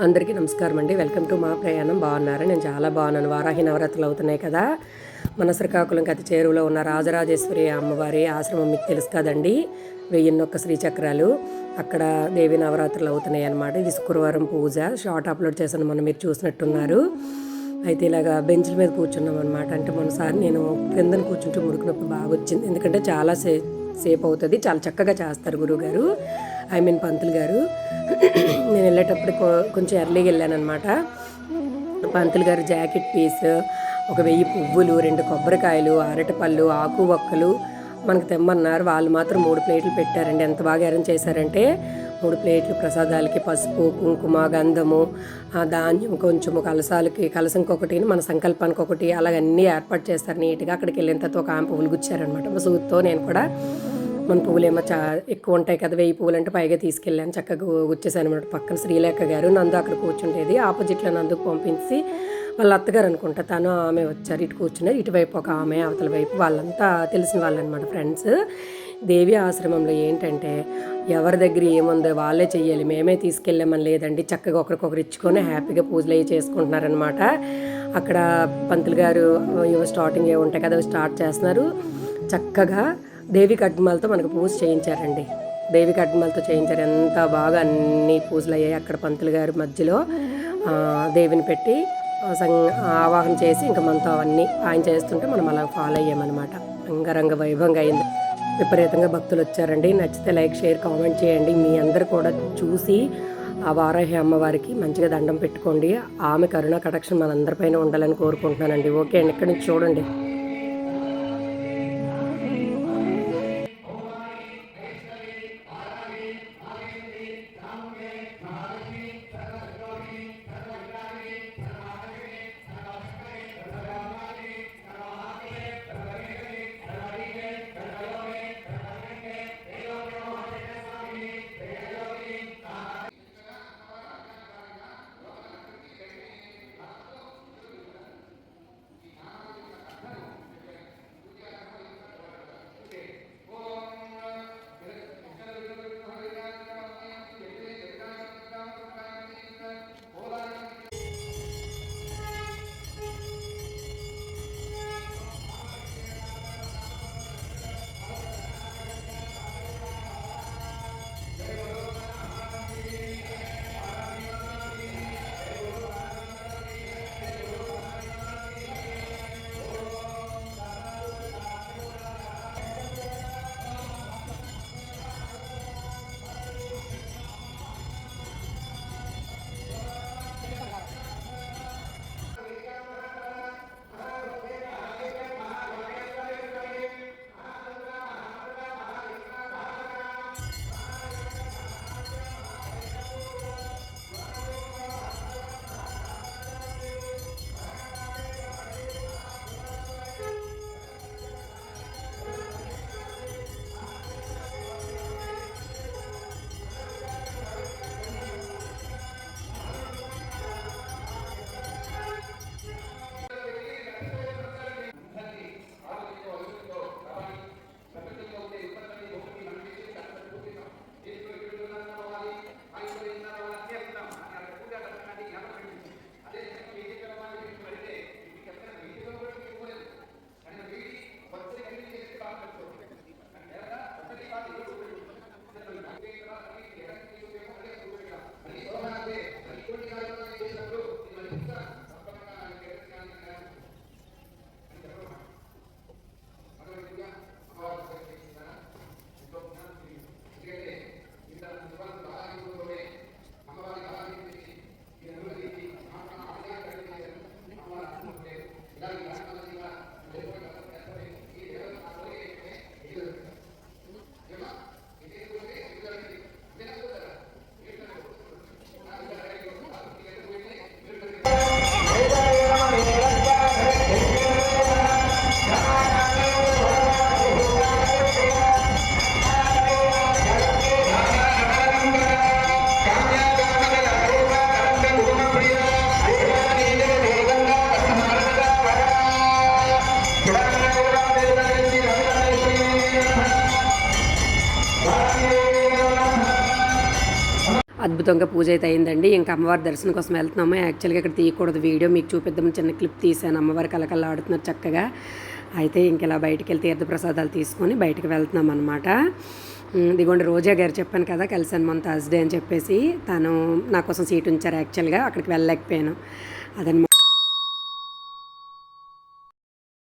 అందరికీ నమస్కారం అండి. వెల్కమ్ టు మా ప్రయాణం. బాగున్నారా? నేను చాలా బాగున్నాను. వారాహి నవరాత్రులు అవుతున్నాయి కదా? మన శ్రీకాకుళం గతి చేరువలో ఉన్న రాజరాజేశ్వరి అమ్మవారి ఆశ్రమం మీకు తెలుసు కదండి. వెయ్యిన్నొక్క శ్రీచక్రాలు. అక్కడ దేవి నవరాత్రులు అవుతున్నాయి అన్నమాట. ఇది శుక్రవారం పూజ. షార్ట్ అప్లోడ్ చేశాను. మనం మీరు చూసినట్టున్నారు. అయితే ఇలాగా బెంచ్ల మీద కూర్చున్నాం అనమాట అంటే మొన్నసారి నేను క్రిందన కూర్చుంటే ముడుకు నొప్పి బాగా వచ్చింది. ఎందుకంటే చాలా సే సేపు అవుతుంది. చాలా చక్కగా చేస్తారు గురువుగారు. ఐ మీన్ పంతులు గారు. నేను వెళ్ళేటప్పుడు కొంచెం ఎర్లీగా వెళ్ళానమాట పంతులు గారు జాకెట్ పీస్ ఒక వెయ్యి పువ్వులు రెండు కొబ్బరికాయలు అరటిపళ్ళు ఆకు ఒక్కలు మనకు తెమ్మన్నారు. వాళ్ళు మాత్రం మూడు ప్లేట్లు పెట్టారండి. ఎంత బాగా అరేంజ్ చేశారంటే మూడు ప్లేట్లు ప్రసాదాలకి పసుపు కుంకుమ గంధము ఆ ధాన్యం కొంచెము కలసాలకి కలసంకి ఒకటి మన సంకల్పానికి ఒకటి అలాగన్నీ ఏర్పాటు చేస్తారు నీట్గా అక్కడికి వెళ్ళిన తర్వాత ఒక ఆమె పువ్వులు గుచ్చారనమాట సూత్తో నేను కూడా మన పువ్వులు ఏమో చా ఎక్కువ ఉంటాయి కదా వెయ్యి పువ్వులు అంటే పైగా తీసుకెళ్ళాను. చక్కగా వచ్చేసాను అనమాట పక్కన శ్రీలేఖ గారు నందు అక్కడ కూర్చుండేది. ఆపోజిట్లో నందుకు పంపించి వాళ్ళ అత్తగారు అనుకుంటా తను ఆమె వచ్చారు. ఇటు కూర్చున్నారు. ఇటువైపు ఒక ఆమె అవతల వైపు వాళ్ళంతా తెలిసిన వాళ్ళు అనమాట ఫ్రెండ్స్. దేవి ఆశ్రమంలో ఏంటంటే ఎవరి దగ్గర ఏముందో వాళ్ళే చెయ్యాలి. మేమే తీసుకెళ్ళామని లేదండి. చక్కగా ఒకరికొకరు ఇచ్చుకొని హ్యాపీగా పూజలు అవి చేసుకుంటున్నారనమాట అక్కడ పంతులు గారు స్టార్టింగ్ ఏ ఉంటాయి కదా స్టార్ట్ చేస్తున్నారు. చక్కగా దేవి కట్మాలతో మనకు పూజ చేయించారండి. దేవి కట్మాలతో చేయించారు. ఎంత బాగా అన్ని పూజలు అయ్యాయి. అక్కడ పంతులు గారి మధ్యలో దేవిని పెట్టి ఆ, ఆవాహన చేసి ఇంకా మనతో అవన్నీ ఆయన చేస్తుంటే మనం అలా ఫాలో అయ్యామన్నమాట. రంగరంగ వైభవంగా అయింది. విపరీతంగా భక్తులు వచ్చారండి. నచ్చితే లైక్ షేర్ కామెంట్ చేయండి. మీ అందరు కూడా చూసి ఆ వారాహి అమ్మవారికి మంచిగా దండం పెట్టుకోండి. ఆమె కరుణ కటాక్షం మనందరిపైన ఉండాలని కోరుకుంటున్నానండి. ఓకే అండి. ఇక్కడి నుంచి చూడండి. అద్భుతంగా పూజ అయితే అయిందండి. ఇంకా అమ్మవారి దర్శనం కోసం వెళ్తున్నాము. యాక్చువల్గా ఇక్కడ తీయకూడదు వీడియో. మీకు చూపిద్దాం. చిన్న క్లిప్ తీసాను అమ్మవారి కలకల్లా ఆడుతున్నారు చక్కగా. అయితే ఇంక ఇలా బయటికి వెళ్ళి తీర్థప్రసాదాలు తీసుకొని బయటికి వెళ్తున్నాం అనమాట ఇదిగోండి రోజా గారు చెప్పాను కదా కలిసాను మొన్న థర్స్డే అని చెప్పేసి. తను నా కోసం సీట్ ఉంచారు యాక్చువల్గా. అక్కడికి వెళ్ళలేకపోయాను. అదనమాట.